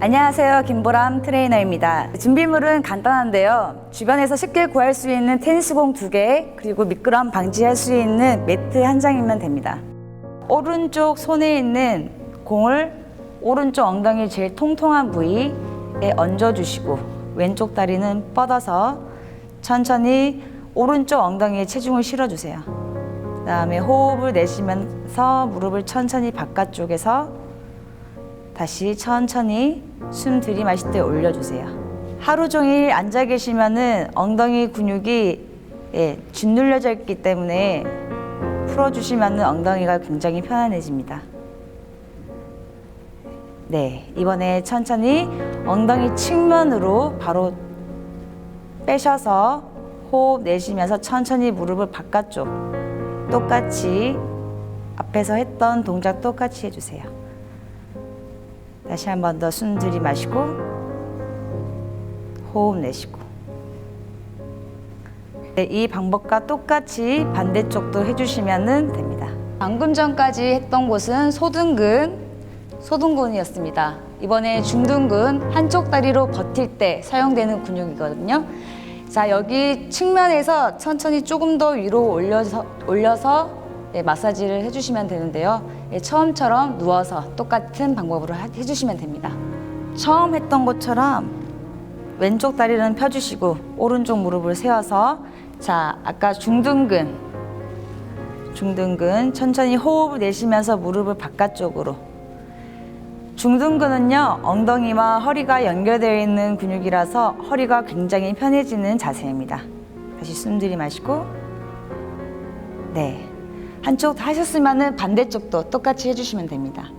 안녕하세요. 김보람 트레이너입니다. 준비물은 간단한데요. 주변에서 쉽게 구할 수 있는 테니스공 두 개, 그리고 미끄럼 방지할 수 있는 매트 한 장이면 됩니다. 오른쪽 손에 있는 공을 오른쪽 엉덩이 제일 통통한 부위에 얹어주시고 왼쪽 다리는 뻗어서 천천히 오른쪽 엉덩이에 체중을 실어주세요. 그 다음에 호흡을 내쉬면서 무릎을 천천히 바깥쪽에서 다시 천천히 숨 들이마실 때 올려주세요. 하루 종일 앉아 계시면은 엉덩이 근육이 예, 짓눌려져 있기 때문에 풀어주시면은 엉덩이가 굉장히 편안해집니다. 네, 이번에 천천히 엉덩이 측면으로 바로 빼셔서 호흡 내쉬면서 천천히 무릎을 바깥쪽 똑같이 앞에서 했던 동작 똑같이 해주세요. 다시 한 번 더 숨 들이마시고 호흡 내쉬고 네, 이 방법과 똑같이 반대쪽도 해주시면 됩니다. 방금 전까지 했던 곳은 소등근, 소등근이었습니다. 이번에 중등근, 한쪽 다리로 버틸 때 사용되는 근육이거든요. 자, 여기 측면에서 천천히 조금 더 위로 올려서, 올려서 네, 마사지를 해주시면 되는데요. 예, 처음처럼 누워서 똑같은 방법으로 하- 해주시면 됩니다. 처음 했던 것처럼 왼쪽 다리는 펴주시고 오른쪽 무릎을 세워서 자 아까 중등근 중등근 천천히 호흡을 내쉬면서 무릎을 바깥쪽으로. 중등근은요 엉덩이와 허리가 연결되어 있는 근육이라서 허리가 굉장히 편해지는 자세입니다. 다시 숨 들이마시고 네 한쪽 다 하셨으면 반대쪽도 똑같이 해주시면 됩니다